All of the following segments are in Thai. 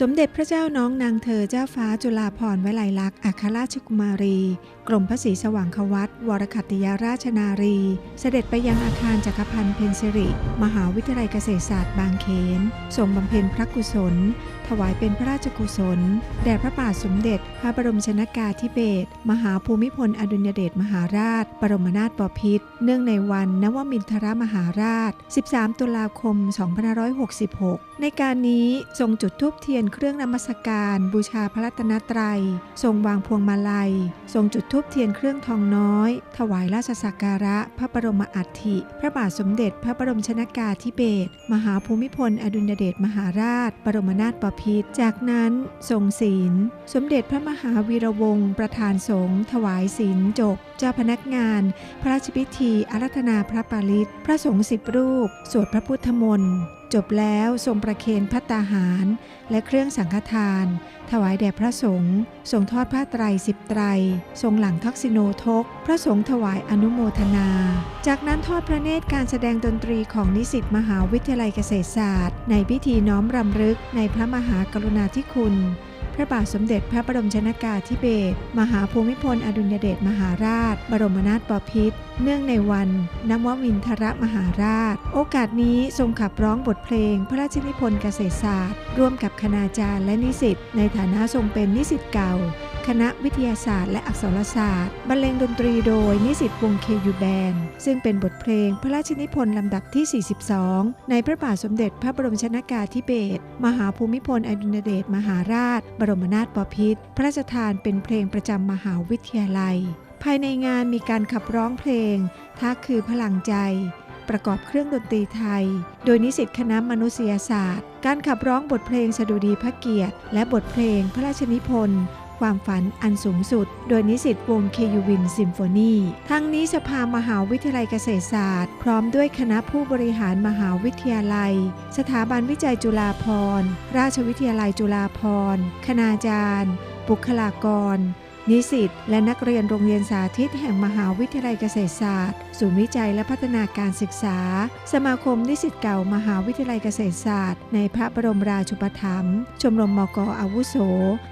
สมเด็จพระเจ้าน้องนางเธอเจ้าฟ้าจุฬาภรณ์วลัยลักษณ์อัครราชกุมารีกรมพระศรีสว่างควัตวรคัติยาราชนารี เสด็จไปยังอาคารจักรพันธ์เพนซิริ มหาวิทยาลัยเกษตรศาสตร์บางเขนทรงบำเพ็ญพระกุศล ถวายเป็นพระราชกุศล แด่พระบาทสมเด็จ พระบรมชนากาธิเบศรมหาภูมิพลอดุลยเดชมหาราช บรมนาถบพิตรเนื่องในวันนวมินทรมหาราช 13 ตุลาคม 2566 ในการนี้ทรงจุดธูปเทียนเครื่องนมัสการ บูชาพระรัตนตรัย ทรงวางพวงมาลัย ทรงจุดทูบเทียนเครื่องทองน้อย ถวายราชสักการะ พระบรมอัฐิ พระบาทสมเด็จ พระบรมชนากาธิเบศรมหาภูมิพล อดุลยเดชมหาราช บรมนาถบพิตรจากนั้นทรงศีล สมเด็จพระมหาวีระวงศ์ประธานสงฆ์ถวายศีลจบ จ้าพนักงาน พระราชพิธีอารัธนาพระปาลิตพระสงฆ์สิบรูป สวดพระพุทธมนต์จบแล้วทรงประเคนพัตตาหาร และเครื่องสังฆทาน ถวายแด่พระสงฆ์ทรงทอดผ้าไตรสิบไตร ทรงหลังทักษิโนทก พระสงฆ์ถวายอนุโมทนา จากนั้นทอดพระเนตรการแสดงดนตรีของนิสิตมหาวิทยาลัยเกษตรศาสตร์ ในพิธีน้อมรำลึกในพระมหากรุณาธิคุณ พระบาทสมเด็จพระบรมชนากาธิเบศรมหาภูมิพลอดุลยเดชมหาราช บรมนาถบพิตรเนื่องในวันนวมินทรมหาราช โอกาสนี้ทรงขับร้องบทเพลง พระราชนิพนธ์เกษตรศาสตร์ ร่วมกับคณาจารย์และนิสิตในฐานะทรงเป็นนิสิตเก่า คณะวิทยาศาสตร์และอักษรศาสตร์บรรเลงดนตรีโดยนิสิตวงเคยูแบนซึ่งเป็นบทเพลงพระราชนิพนธ์ลำดับที่ 42 ในพระบาทสมเด็จพระบรมชนากาธิเบศรมหาภูมิพลอดุลยเดชมหาราช บรมนาถบพิตรพระราชทานเป็นเพลงประจำมหาวิทยาลัย ภายในงานมีการขับร้องเพลงทักคือพลังใจประกอบเครื่องดนตรีไทย โดยนิสิตคณะมนุษยศาสตร์ การขับร้องบทเพลงสดุดีพระเกียรติ และบทเพลงพระราชนิพนธ์ ความฝันอันสูงสุด โดยนิสิตวงเคยูวินซิมโฟนีทั้งนี้สภามหาวิทยาลัยเกษตรศาสตร์ พร้อมด้วยคณะผู้บริหารมหาวิทยาลัย สถาบันวิจัยจุฬาภรณ์ ราชวิทยาลัยจุฬาภรณ์ คณาจารย์ บุคลากร นิสิตและนักเรียนโรงเรียนสาธิตแห่งมหาวิทยาลัยเกษตรศาสตร์ ศูนย์วิจัยและพัฒนาการศึกษา สมาคมนิสิตเก่ามหาวิทยาลัยเกษตรศาสตร์ ในพระบรมราชูปถัมภ์ชมรมมกอาวุโส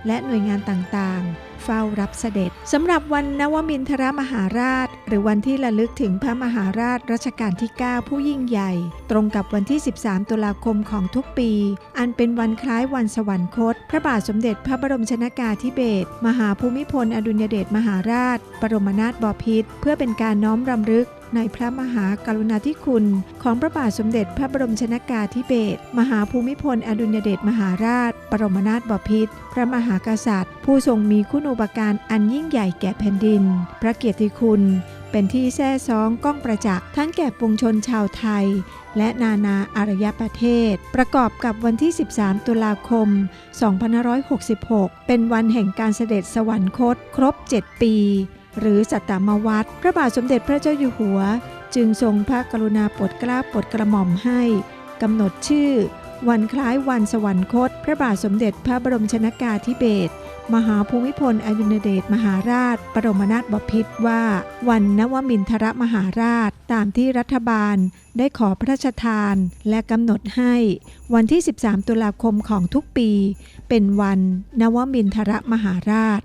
และหน่วยงานต่างๆเฝ้ารับเสด็จสำหรับวันนวมินทรมหาราช หรือวันที่ระลึกถึงพระมหาราชรัชกาลที่ 9 ผู้ยิ่งใหญ่ ตรงกับวันที่ 13 ตุลาคมของทุกปี อันเป็นวันคล้ายวันสวรรคต พระบาทสมเด็จพระบรมชนากาธิเบศรมหาภูมิพลลอดุลยเดชมหาราช ปรมนาถบพิตรเพื่อเป็นการน้อมรำลึกในพระมหากรุณาธิคุณ ของพระบาทสมเด็จพระบรมชนากาธิเบศรมหาภูมิพลอดุลยเดชมหาราช ปรมนาถบพิตรพระมหากษัตริย์ ผู้ทรงมีคุณูปการอันยิ่งใหญ่แก่แผ่นดิน พระเกียรติคุณ เป็นที่แท้ซองก้องประจักษ์ทั้งแก่ปวงชนชาวไทย และนานาอารยประเทศ ประกอบกับวันที่ 13 ตุลาคม 2566 เป็นวันแห่งการเสด็จสวรรคต ครบ 7 ปี หรือสัตตมวัตรพระบาทสมเด็จพระเจ้าอยู่หัว จึงทรงพระกรุณาโปรดเกล้าโปรดกระหม่อมให้กำหนดชื่อ วันคล้ายวันสวรรคต พระบาทสมเด็จพระบรมชนากาธิเบศร มหาภูมิพลอดุลยเดชมหาราช ปรมนาถบพิตรว่า วันนวมินทรมหาราช ตามที่รัฐบาลได้ขอพระราชทานและกำหนดให้ วันที่ 13 ตุลาคมของทุกปี เป็นวันนวมินทรมหาราช